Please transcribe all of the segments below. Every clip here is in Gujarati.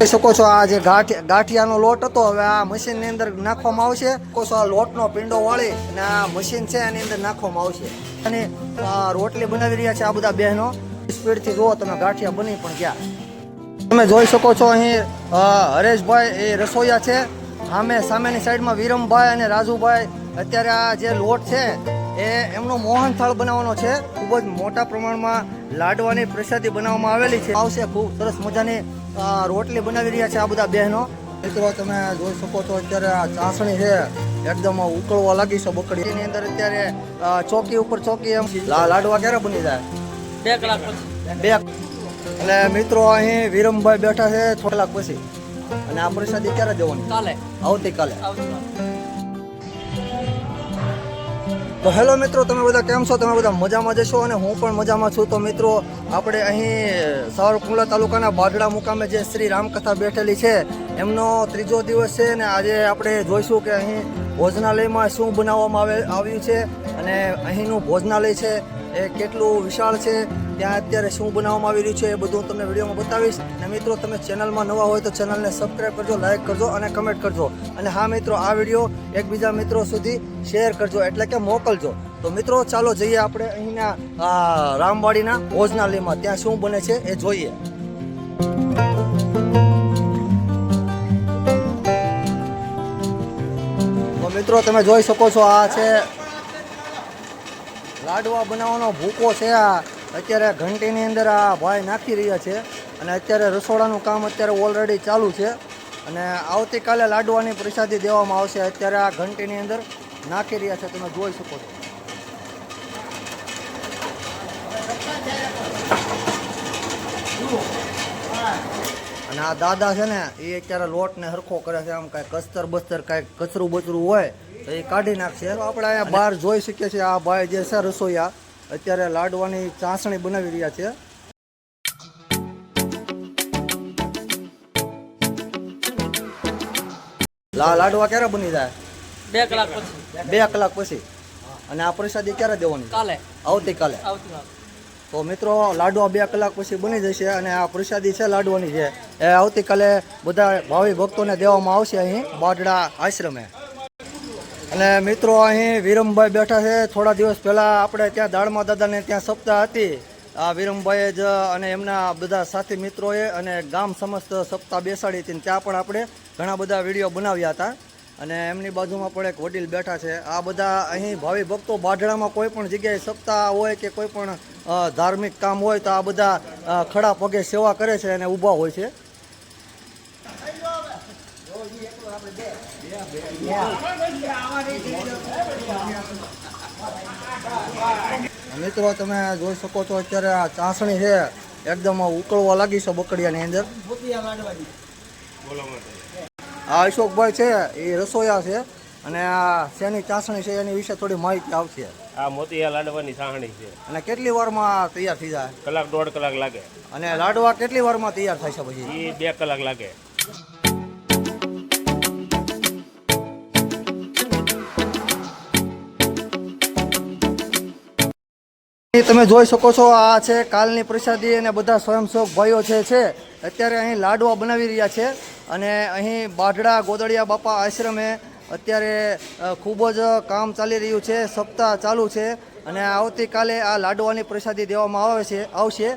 જોઈ શકો છો, આ જે ગાંઠ, ગાંઠિયાનો લોટ હતો, હવે આ મશીનની અંદર નાખવામાં આવશે. શકો છો આ લોટનો પીંડો વાળી અને આ મશીન છે, એની અંદર નાખવામાં આવશે. અને રોટલી બનાવી રહ્યા છે આ બધા બહેનો. સ્પીડથી જુઓ, તમે ગાંઠિયા બની પણ ગયા. તમે જોઈ શકો છો અહીં હરેશભાઈ એ રસોઈયા છે. સામે, સામેની સાઈડમાં વિરમભાઈ અને રાજુભાઈ અત્યારે આ જે લોટ છે એ એમનો મોહન થાળ બનાવવાનો છે. ખૂબ જ મોટા પ્રમાણમાં લાડવાની પ્રસાદી બનાવવામાં આવેલી છે. આવશે ખૂબ સરસ મજાની રોટલી બનાવી રહ્યા છે આ બધા બહેનો. મિત્રો તમે જોઈ શકો છો અત્યારે આ ચાસણી છે. એકદમ ઉકળવા લાગી છે બકડી એની અંદર અત્યારે ચોકી ઉપર ચોકી એમ. લાડવા ક્યારે બની જાય? બે કલાક પછી. બે એટલે મિત્રો અહીં વિરમભાઈ બેઠા છે થોડા કલાક પછી. અને આ પ્રસાદી ક્યારે દેવાની? કાલે. આવતીકાલે. આવતીકાલે. તો હેલો મિત્રો, તમે બધા કેમ છો? તમે બધા મજામાં જશો અને હું પણ મજામાં છું. તો મિત્રો, આપણે અહીં સાવરકુંડલા તાલુકાના બાગડા મુકામે જે શ્રી રામકથા બેઠેલી છે, એમનો ત્રીજો દિવસ છે અને આજે આપણે જોઈશું કે અહીં ભોજનાલયમાં શું બનાવવામાં આવે, આવ્યું છે અને અહીંનું ભોજનાલય છે એ કેટલું વિશાળ છે ત્યાં અત્યારે શું બનાવવામાં આવી રહ્યું છે એ બધું હું તમને વિડીયોમાં બતાવીશ. અને મિત્રો, તમે ચેનલમાં નવા હોય તો ચેનલને સબસ્ક્રાઈબ કરજો, લાઈક કરજો અને કમેન્ટ કરજો. અને હા મિત્રો, આ વીડિયો એકબીજા મિત્રો સુધી શેર કરજો, એટલે કે મોકલજો. તો મિત્રો, ચાલો જઈએ આપણે અહીંના રામવાડીના ભોજનાલયમાં. ત્યાં શું બને છે એ જોઈએ. મિત્રો, તમે જોઈ શકો છો આ છે લાડવા બનાવવાનો ભૂકો છે આ. અત્યારે ઘંટીની અંદર આ ભાઈ નાખી રહ્યા છે અને અત્યારે રસોડાનું કામ અત્યારે ઓલરેડી ચાલુ છે અને આવતીકાલે લાડવાની પ્રસાદી દેવામાં આવશે. અત્યારે આ ઘંટીની અંદર નાખી રહ્યા છે. તમે જોઈ શકો છો. અને આ દાદા છે ને એ અત્યારે લોટને હરખો કરે છે. આમ કાંઈ કસ્તર બસ્તર કાંઈ કચરું બચરું હોય તો એ કાઢી નાખશે. આપણે અહીંયા બહાર જોઈ શકીએ છીએ આ ભાઈ જે છે રસોઈયા. અત્યારે લાડવાની ચાસણી બનાવી રહ્યા છે. લાડવા ક્યારે બની જાય? બે કલાક પછી. બે કલાક પછી. અને આ પ્રસાદી ક્યારે દેવાની? કાલે. આવતીકાલે. આવતીકાલે. તો મિત્રો લાડવા બે કલાક પછી બની જશે અને આ પ્રસાદી છે લાડવાની છે. એ આવતીકાલે બધા ભાવિ ભક્તોને દેવામાં આવશે અહીં બાદડા આશ્રમે. અને મિત્રો, અહીં વિરમભાઈ બેઠા છે. થોડા દિવસ પહેલાં આપણે ત્યાં દાળમા દાદાને ત્યાં સપ્તાહ હતી. આ વિરમભાઈએ જ અને એમના બધા સાથી મિત્રોએ અને ગામ સમસ્ત સપ્તાહ બેસાડી હતી. ત્યાં પણ આપણે ઘણા બધા વીડિયો બનાવ્યા હતા. અને એમની બાજુમાં પણ એક વડીલ બેઠા છે. આ બધા અહીં ભાવિ ભક્તો બાઢડામાં કોઈ પણ જગ્યાએ સપ્તાહ હોય કે કોઈ પણ ધાર્મિક કામ હોય તો આ બધા ખડા પગે સેવા કરે છે અને ઊભા હોય છે. મિત્રો તમે જોઈ શકો છો અત્યારે આ ચાસણી છે. એકદમ ઉકળવા લાગી છે બકડિયાની અંદર. આ અશોકભાઈ છે એ રસોયા છે અને આ શેની ચાસણી છે એની વિશે થોડી માહિતી આવશે. આ મોતિયા લાડવાની ચાસણી છે. અને કેટલી વારમાં તૈયાર થઈ જાય? કલાક દોઢ કલાક લાગે. અને લાડવા કેટલી વારમાં તૈયાર થાય છે પછી? એ બે કલાક લાગે. એ તમે જોઈ શકો છો આ છે કાલની પ્રસાદી અને બધા સ્વયંસેવક ભાઈઓ છે છે, અત્યારે અહીં લાડવા બનાવી રહ્યા છે અને અહીં બાઢડા ગોદડિયા બાપા આશ્રમે અત્યારે ખૂબ જ કામ ચાલી રહ્યું છે, સપ્તાહ ચાલુ છે અને આવતીકાલે આ લાડવાની પ્રસાદી દેવામાં આવે છે, આવશે.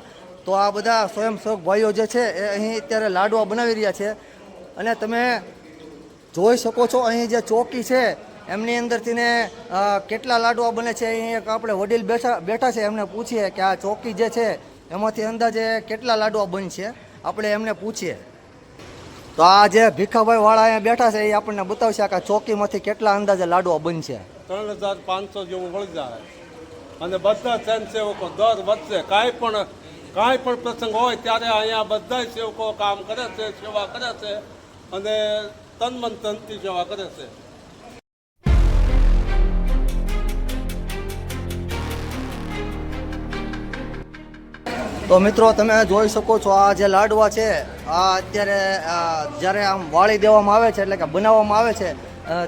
તો આ બધા સ્વયંસેવક ભાઈઓ જે છે એ અહીં અત્યારે લાડવા બનાવી રહ્યા છે. અને તમે જોઈ શકો છો અહીં જે ચોકી છે એમની અંદરથી ને કેટલા લાડવા બને છે, અહીં એક આપણે વડીલ બેઠા બેઠા છે, એમને પૂછીએ કે આ ચોકી જે છે, એમાંથી અંદાજે કેટલા લાડવા બનશે આપણે એમને પૂછીએ. તો આ જે ભીખાભાઈ વાળા અહીંયા બેઠા છે, એ આપણને બતાવશે કે આ ચોકીમાંથી કેટલા અંદાજે લાડવા બનશે ત્રણ હજાર પાંચસો જેવું વળી જાય અને બધા સ્વયંસેવકો દર વધશે કાંઈ પણ કાંઈ પણ પ્રસંગ હોય ત્યારે અહીંયા બધા સેવકો કામ કરે છે, સેવા કરે છે અને તન મન તનથી સેવા કરે છે. તો મિત્રો, તમે જોઈ શકો છો આ જે લાડવા છે, આ અત્યારે જ્યારે આમ વાળી દેવામાં આવે છે, એટલે કે બનાવવામાં આવે છે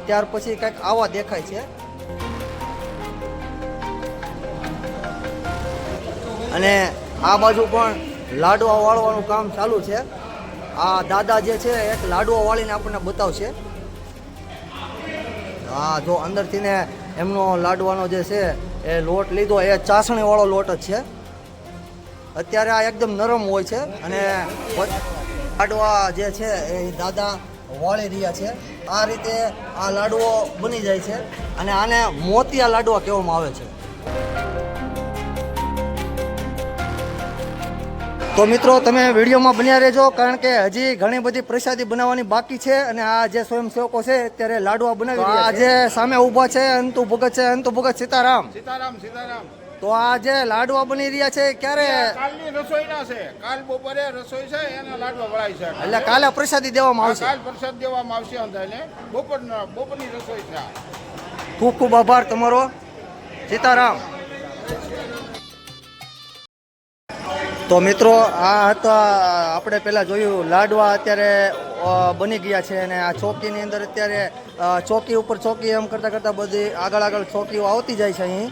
ત્યાર પછી કંઈક આવા દેખાય છે. અને આ બાજુ પણ લાડવા વાળવાનું કામ ચાલુ છે. આ દાદા જે છે, એક લાડવા વાળીને આપણને બતાવશે. હા, જો અંદરથી ને એમનો લાડવાનો જે છે, એ લોટ લીધો, એ ચાસણીવાળો લોટ જ છે. અત્યારે આ એકદમ નરમ હોય છે અને લાડવા જે છે એ દાદા વાળી રહ્યા છે. આ રીતે આ લાડવો બની જાય છે અને આને મોતિયા લાડવા કહેવામાં આવે છે. તો મિત્રો તમે વિડીયોમાં બન્યા રહેજો કારણ કે હજી ઘણી બધી પ્રસાદી બનાવવાની બાકી છે અને આ જે સ્વયંસેવકો છે અત્યારે લાડવા બનાવી રહ્યા આ જે સામે ઊભા છે અંતુ ભગત છે અંતુ ભગત સીતારામ. સીતારામ સીતારામ. તો આ જે લાડવા બની રહ્યા છે ક્યારે? કાલની રસોઈના છે. કાલ બપોરે રસોઈ છે એના લાડવા વળાય છે. એટલે કાલે પ્રસાદી દેવામાં આવશે? કાલ પ્રસાદ દેવામાં આવશે અંધાને બપોરના બપોરની રસોઈ છે ખૂબ ખૂબ આભાર તમારો. સીતારામ. તો મિત્રો આ હતા આપણે પહેલાં જોયું લાડવા અત્યારે બની ગયા છે અને આ ચોકીની અંદર અત્યારે ચોકી ઉપર ચોકી એમ કરતાં કરતાં બધી આગળ આગળ ચોકીઓ આવતી જાય છે અહીં.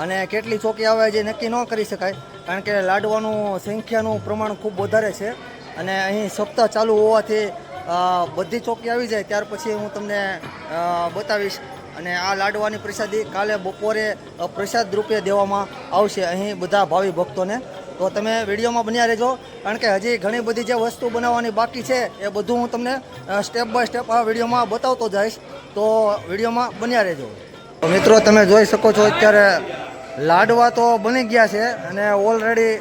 અને કેટલી ચોકી આવે છે નક્કી ન કરી શકાય, કારણ કે લાડવાનું સંખ્યાનું પ્રમાણ ખૂબ વધારે છે. અને અહીં સપ્તાહ ચાલુ હોવાથી બધી ચોકી આવી જાય, ત્યાર પછી હું તમને બતાવીશ. અને આ લાડવાની પ્રસાદી કાલે બપોરે પ્રસાદ રૂપે દેવામાં આવશે અહીં બધા ભાવિ ભક્તોને. તો તમે વિડીયોમાં બન્યા રહેજો, કારણ કે હજી ઘણી બધી જે વસ્તુ બનાવવાની બાકી છે, એ બધું હું તમને સ્ટેપ બાય સ્ટેપ આ વિડીયોમાં બતાવતો જઈશ. તો વિડીયોમાં બન્યા રહેજો. મિત્રો, તમે જોઈ શકો છો અત્યારે લાડવા તો બની ગયા છે અને ઓલરેડી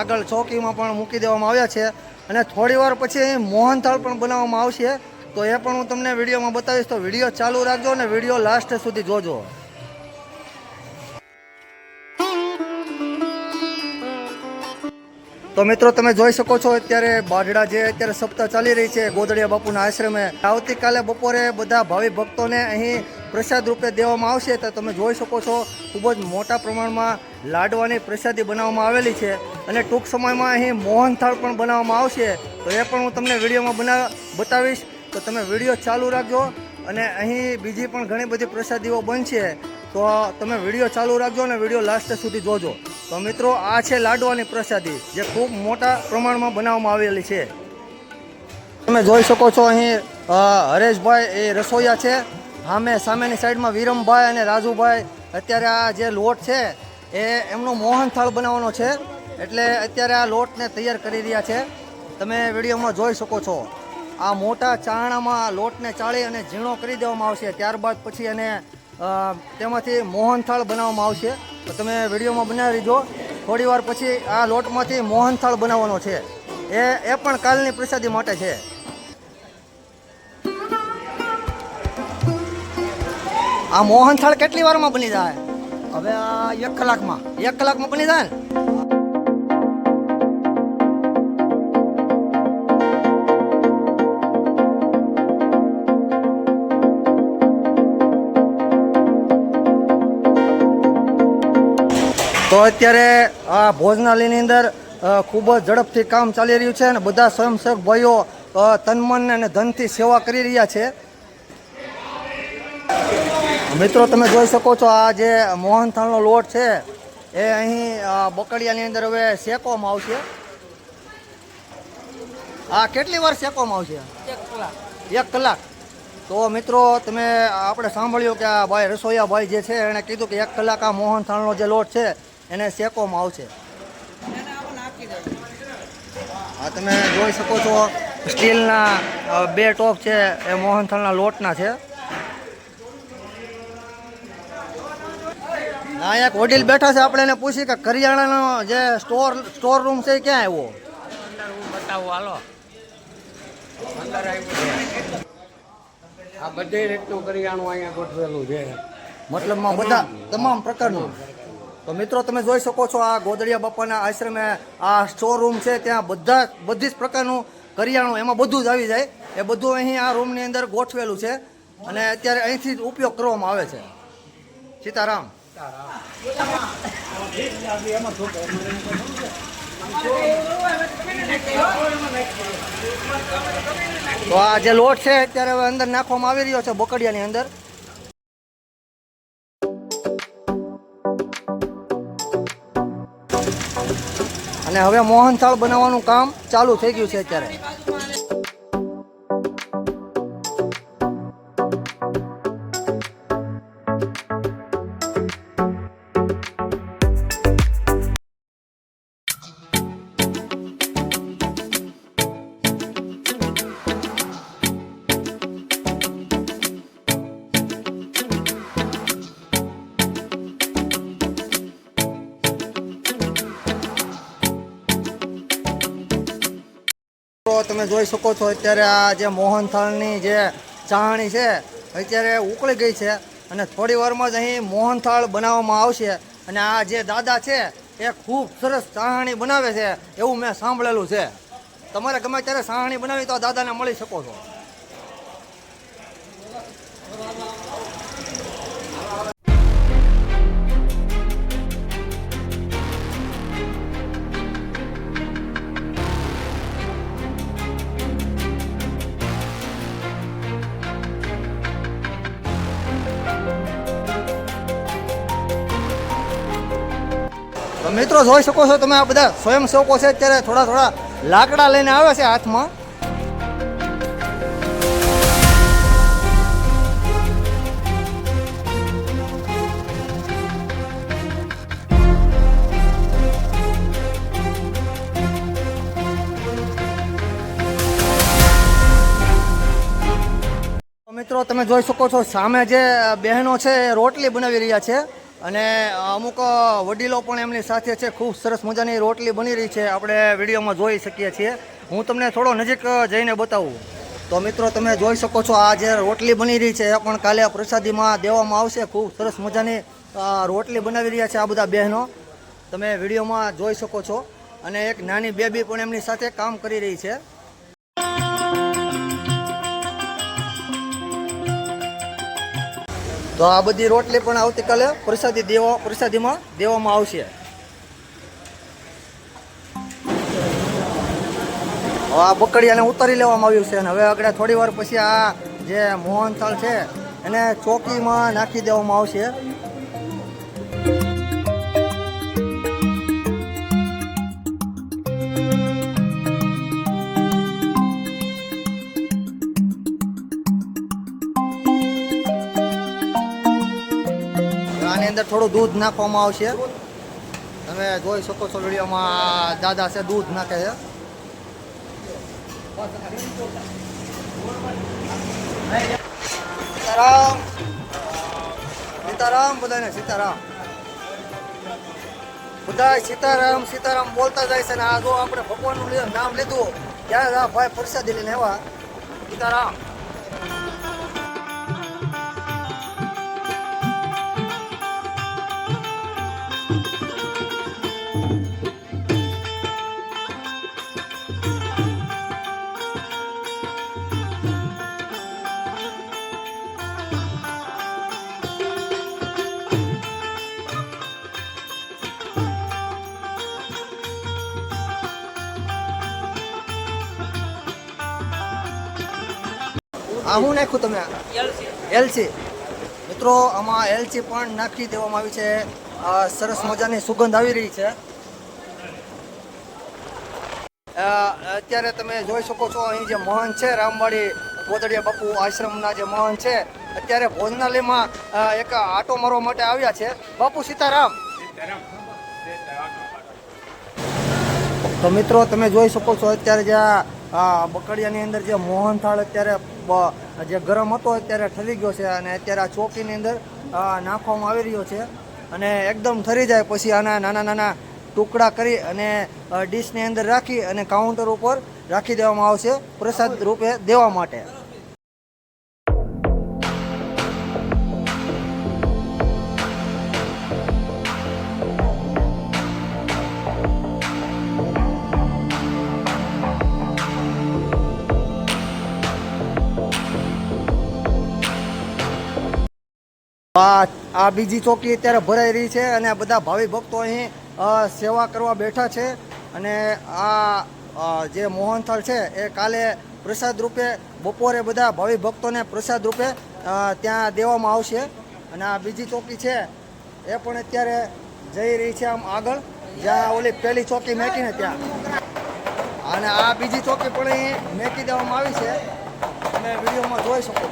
આગળ ચોકીમાં પણ મૂકી દેવામાં આવ્યા છે. અને થોડી વાર પછી મોહનથાળ પણ બનાવવામાં આવશે. તો એ પણ હું તમને વિડીયોમાં બતાવીશ. તો વીડિયો ચાલુ રાખજો અને વીડિયો લાસ્ટ સુધી જોજો. તો મિત્રો, તમે જોઈ શકો છો અત્યારે બાઢડા જે અત્યારે સપ્તાહ ચાલી રહી છે ગોદડિયા બાપુના આશ્રમે. આવતીકાલે બપોરે બધા ભાવિ ભક્તોને અહીં પ્રસાદ રૂપે દેવામાં આવશે તો તમે જોઈ શકો છો, ખૂબ જ મોટા પ્રમાણમાં લાડવાની પ્રસાદી બનાવવામાં આવેલી છે. અને ટૂંક સમયમાં અહીં મોહનથાળ પણ બનાવવામાં આવશે. તો એ પણ હું તમને વિડીયોમાં બના, બતાવીશ. તો તમે વીડિયો ચાલુ રાખજો અને અહીં બીજી પણ ઘણી બધી પ્રસાદીઓ બનશે. તો તમે વીડિયો ચાલુ રાખજો અને વીડિયો લાસ્ટ સુધી જોજો. તો મિત્રો, આ છે લાડવાની પ્રસાદી, જે ખૂબ મોટા પ્રમાણમાં બનાવવામાં આવેલી છે. તમે જોઈ શકો છો અહીં હરેશભાઈ એ રસોઈયા છે. સામે સામેની સાઈડમાં વિરમભાઈ અને રાજુભાઈ. અત્યારે આ જે લોટ છે, એ એમનો મોહનથાળ બનાવવાનો છે. એટલે અત્યારે આ લોટને તૈયાર કરી રહ્યા છે. તમે વિડીયોમાં જોઈ શકો છો. આ મોટા ચાણામાં લોટને ચાળી અને ઝીણો કરી દેવામાં આવશે. ત્યારબાદ પછી એને તેમાંથી મોહનથાળ બનાવવામાં આવશે. તો તમે વિડીયોમાં બનાવી જો. થોડી વાર પછી આ લોટમાંથી મોહનથાળ બનાવવાનો છે. એ એ પણ કાલની પ્રસાદી માટે છે. આ મોહન થાળ કેટલી વારમાં બની જાય? હવે આ એક કલાકમાં. એક કલાકમાં બની જાય ને? તો અત્યારે આ ભોજનાલયની અંદર ખૂબ જ ઝડપથી કામ ચાલી રહ્યું છે અને બધા સ્વયંસેવક ભાઈઓ તનમન તન મન અને ધનથી સેવા કરી રહ્યા છે. મિત્રો તમે જોઈ શકો છો આ જે મોહનથાળનો લોટ છે એ અહીં બકડિયાની અંદર હવે શેકવામાં આવશે. આ કેટલી વાર શેકવામાં આવશે? એક કલાક. એક કલાક. તો મિત્રો તમે આપણે સાંભળ્યું કે આ ભાઈ રસોઈયા ભાઈ જે છે એણે કીધું કે એક કલાક આ મોહનથાળનો જે લોટ છે એને શેકવામાં આવશે. આ તમે જોઈ શકો છો સ્ટીલના બે ટોપ છે એ મોહનથાળના લોટના છે. આ એક વડીલ બેઠા છે આપણે એને પૂછી કે કરિયાણાનો જે સ્ટોર સ્ટોર રૂમ છે એ ક્યાં આવ્યો? બતાવો હાલો આ બધી રીતનું કરિયાણું અહીંયા ગોઠવેલું છે. મતલબમાં બધા તમામ પ્રકારનું. તો મિત્રો તમે જોઈ શકો છો આ ગોદડિયા બાપાના આશ્રમે આ સ્ટોર રૂમ છે ત્યાં બધા બધી જ પ્રકારનું કરિયાણું એમાં બધું જ આવી જાય. એ બધું અહીં આ રૂમની અંદર ગોઠવેલું છે અને અત્યારે અહીંથી જ ઉપયોગ કરવામાં આવે છે. સીતારામ. તો આ જે લોટ છે, અત્યારે હવે અંદર નાખવામાં આવી રહ્યો છે, બકડિયાની અંદર. અને હવે મોહનથાળ બનાવવાનું કામ ચાલુ થઈ ગયું છે અત્યારે. તમે જોઈ શકો છો, અત્યારે આ જે મોહનથાળની જે ચાહણી છે, અત્યારે ઉકળી ગઈ છે અને થોડી વારમાં જ અહીં મોહનથાળ બનાવવામાં આવશે અને આ જે દાદા છે, એ ખૂબ સરસ ચાહણી બનાવે છે એવું મેં સાંભળેલું છે. તમારે ગમે ત્યારે સાહણી બનાવી તો દાદાને મળી શકો છો. મિત્રો, જોઈ શકો છો તમે આ બધા સ્વયંસેવકો છે, અત્યારે થોડા થોડા લાકડા લઈને આવે છે હાથમાં. મિત્રો, તમે જોઈ શકો છો, સામે જે બહેનો છે રોટલી બનાવી રહ્યા છે. અને અમુક વડીલો પણ એમની સાથે છે, ખૂબ સરસ મજાની રોટલી બની રહી છે, આપણે વિડીયોમાં જોઈ શકીએ છીએ. હું તમને થોડો નજીક જઈને બતાવું. તો મિત્રો, તમે જોઈ શકો છો, આ જે રોટલી બની રહી છે, એ પણ કાલે પ્રસાદીમાં દેવામાં આવશે. ખૂબ સરસ મજાની રોટલી બનાવી રહ્યા છે આ બધા બહેનો. તમે વિડીયોમાં જોઈ શકો છો. અને એક નાની બેબી પણ એમની સાથે કામ કરી રહી છે. તો આ બધી રોટલી પણ આવતીકાલે પ્રસાદી દેવા પ્રસાદીમાં દેવામાં આવશે. આ બકડિયાને ઉતારી લેવામાં આવ્યું છે અને હવે આગળ થોડી વાર પછી આ જે મોહનથાળ છે એને ચોકીમાં નાખી દેવામાં આવશે. થોડું દૂધ નાખવામાં આવશે. તમે જોઈ શકો છો વિડીયોમાં દાદા છે, દૂધ નાખે છે. સીતારામ. સીતારામ, બધાને સીતારામ. બધા સીતારામ સીતારામ બોલતા જાય છે ને આ જો આપણે ભગવાનનું નામ લીધું, ત્યારે ભાઈ પ્રસાદી લઈને આવ્યા સીતારામ. આ હું નાખ્યું તમે? એલસી મિત્રો, આમાં એલચી પણ નાખી દેવામાં આવી છે. સરસ મજાની સુગંધ આવી રહી છે. અત્યારે તમે જોઈ શકો છો, અહીં જે મહન છે, રામવાડી ગોદડિયા બાપુ આશ્રમના જે મહન છે, અત્યારે ભોજનાલયમાં એક આટો મારવા માટે આવ્યા છે. બાપુ સીતારામ. તો મિત્રો, તમે જોઈ શકો છો, અત્યારે જે આ બકડિયાની અંદર જે મોહનથાળ અત્યારે જે ગરમ હતો અત્યારે ઠરી ગયો છે અને અત્યારે આ ચોકીની અંદર નાખવામાં આવી રહ્યો છે. અને એકદમ ઠરી જાય પછી આના નાના નાના ટુકડા કરી અને ડીશની અંદર રાખી અને કાઉન્ટર ઉપર રાખી દેવામાં આવશે પ્રસાદ રૂપે દેવા માટે. આ આ બીજી ચોકી અત્યારે ભરાઈ રહી છે અને બધા ભાવિ ભક્તો અહીં સેવા કરવા બેઠા છે. અને આ જે મોહનથાળ છે એ કાલે પ્રસાદ રૂપે, બપોરે બધા ભાવિ ભક્તોને પ્રસાદ રૂપે ત્યાં દેવામાં આવશે. અને આ બીજી ચોકી છે એ પણ અત્યારે જઈ રહી છે આમ આગળ. જ્યાં ઓલી પહેલી ચોકી મેકીને ત્યાં. અને આ બીજી ચોકી પણ અહીં મેકી દેવામાં આવી છે. તમે વિડીયોમાં જોઈ શકો.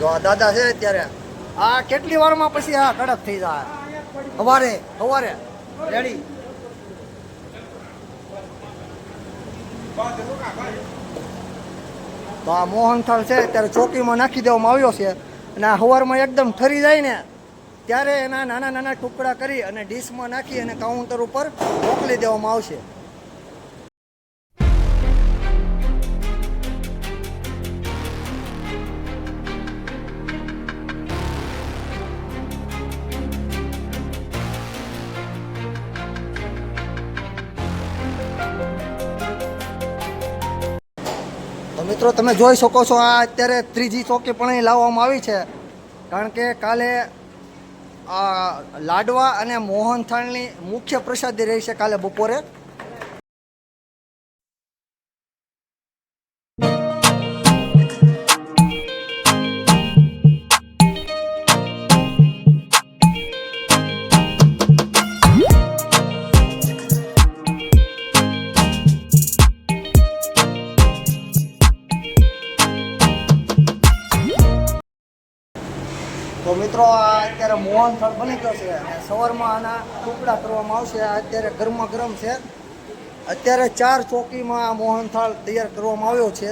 જો આ દાદા છે અત્યારે, આ કેટલી વારમાં પછી આ કડક થઈ જાય? સવારે સવારે. રેડી તો આ મોહનથાળ છે ત્યારે ચોકીમાં નાખી દેવામાં આવ્યો છે. અને આ સવારમાં એકદમ ઠરી જાય ને, ત્યારે એના નાના નાના ટુકડા કરી અને ડીશમાં નાખી અને કાઉન્ટર ઉપર મોકલી દેવામાં આવશે. મિત્રો, તમે જોઈ શકો છો, આ અત્યારે ત્રીજી ચોકી પણ લાવવામાં આવી છે. કારણ કે કાલે લાડવા અને મોહનથાળની મુખ્ય પ્રસાદી રહેશે કાલે બપોરે. અત્યારે મોહનથાળ બની ગયો છે સવારમાં આના ટુકડા કરવામાં આવશે. આ અત્યારે ગરમા ગરમ છે. અત્યારે ચાર ચોકીમાં આ મોહનથાળ તૈયાર કરવામાં આવ્યો છે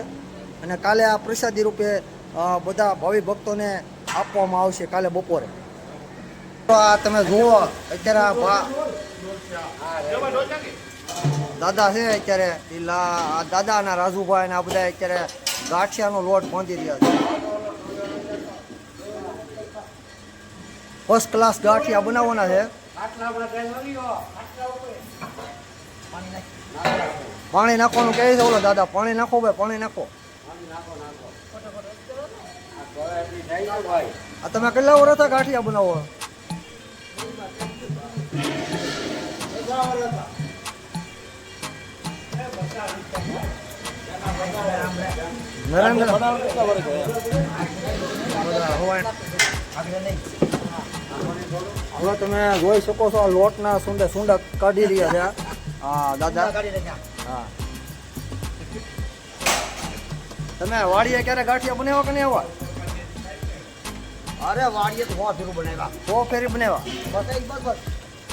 અને કાલે આ પ્રસાદી રૂપે બધા ભાવિ ભક્તોને આપવામાં આવશે કાલે બપોરે. તો આ તમે જુઓ, અત્યારે દાદા છે અત્યારે એ દાદા અને રાજુભાઈ ને આ બધા અત્યારે ગાંઠિયાનો લોટ બાંધી રહ્યા છે. ફર્સ્ટ ક્લાસ ગાંઠિયા બનાવવાના છે પાણી નાખવાનું કહે છે ઓલો દાદા પાણી નાખો ભાઈ પાણી નાખો આ તમે કેટલા વર્ષ ગાંઠિયા બનાવો નરેન્દ્ર બધા હવાઈ હવે તમે જોઈ શકો છો આ લોટના સુંદર સુંડા કાઢી રહ્યા છે. હા દાદા. હા. તમે વાડીએ ક્યારે ગાંઠિયા બનાવ્યા કે નહીં આવા? અરે વાડીએ તો હોવા ફેરું બનાવ્યા. હો ફેરી બનાવ્યા? બસ બસ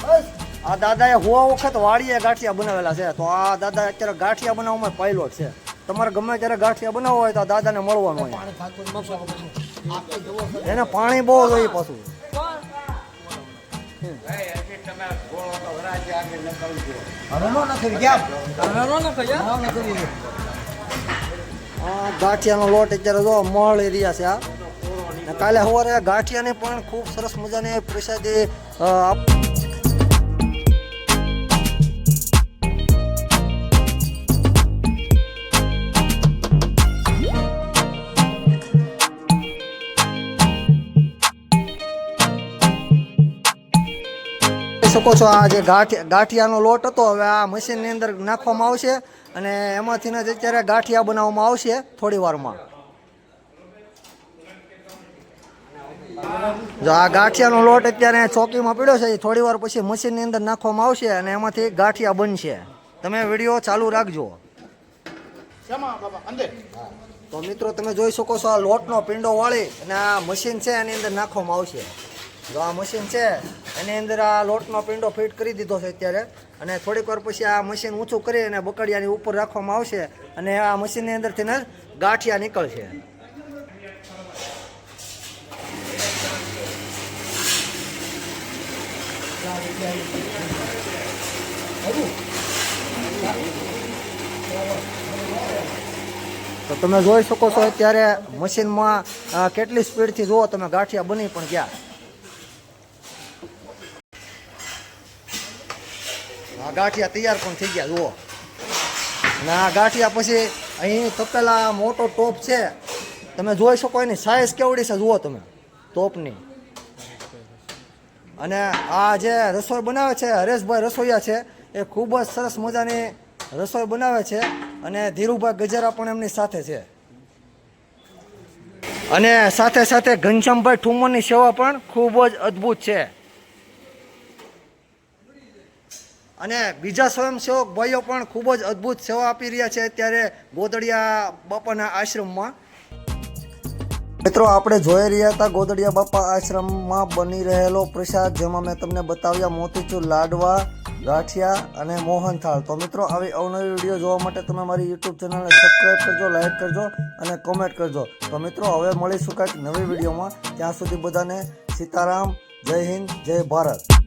બસ. આ દાદાએ હોવા વખત વાડીએ ગાંઠિયા બનાવેલા છે. તો આ દાદા અત્યારે ગાંઠિયા બનાવવામાં પાયલોટ છે. તમારે ગમે ત્યારે ગાંઠિયા બનાવવા હોય તો આ દાદાને મળવાનું હોય એને પાણી બહુ જોઈએ પાછું. ગાંઠિયાનો લોટ અત્યારે જો મળ એરિયા છે આ કાલે સવારે ગાંઠિયાને પણ ખૂબ સરસ મજાને પ્રસાદી દે આપ શકો છો. આ જે ગાંઠ ગાંઠિયાનો લોટ હતો હવે આ મશીનની અંદર નાખવામાં આવશે અને એમાંથી જ અત્યારે ગાંઠિયા બનાવવામાં આવશે થોડી વારમાં. જો આ ગાંઠિયાનો લોટ અત્યારે ચોકીમાં પીડ્યો છે એ થોડી વાર પછી મશીનની અંદર નાખવામાં આવશે અને એમાંથી ગાંઠિયા બનશે. તમે વીડિયો ચાલુ રાખજો. તો મિત્રો તમે જોઈ શકો છો આ લોટનો પિંડો વાળી અને આ મશીન છે એની અંદર નાખવામાં આવશે. જો આ મશીન છે, એની અંદર આ લોટનો પિંડો ફિટ કરી દીધો છે અત્યારે. અને થોડીક વાર પછી આ મશીન ઊંચું કરી અને બકડિયાની ઉપર રાખવામાં આવશે અને આ મશીનની અંદરથી ને ગાંઠિયા નીકળશે. તો તમે જોઈ શકો છો અત્યારે મશીનમાં કેટલી સ્પીડથી જુઓ તમે ગાંઠિયા બની પણ ગયા. આ ગાંઠિયા તૈયાર પણ થઈ ગયા, જુઓ. અને આ ગાંઠિયા પછી અહીં તપેલા મોટો ટોપ છે. તમે જોઈ શકો એની સાઈઝ કેવડી છે, જુઓ તમે. ટોપની. અને આ જે રસોઈ બનાવે છે, હરેશભાઈ રસોઈયા છે, એ ખૂબ જ સરસ મજાની રસોઈ બનાવે છે અને ધીરુભાઈ ગજેરા પણ એમની સાથે છે. અને સાથે સાથે ઘનશ્યામભાઈ ઠુમરની સેવા પણ ખૂબ જ અદ્ભુત છે. અને બીજા સ્વયંસેવક ભાઈઓ પણ ખૂબ જ અદ્ભુત સેવા આપી રહ્યા છે અત્યારે ગોદડિયા બાપાના આશ્રમમાં. મિત્રો, આપણે જોઈ રહ્યા હતા ગોદડિયા બાપા આશ્રમમાં બની રહેલો પ્રસાદ, જેમાં મેં તમને બતાવ્યા મોતીચૂર લાડવા, ગાંઠિયા અને મોહનથાળ. તો મિત્રો, આવી અવનવી વીડિયો જોવા માટે તમે મારી યુટ્યુબ ચેનલને સબસ્ક્રાઈબ કરજો લાઈક કરજો અને કોમેન્ટ કરજો. તો મિત્રો, હવે મળીશું કંઈક નવી વિડીયોમાં. ત્યાં સુધી બધાને સીતારામ, જય હિન્દ, જય ભારત.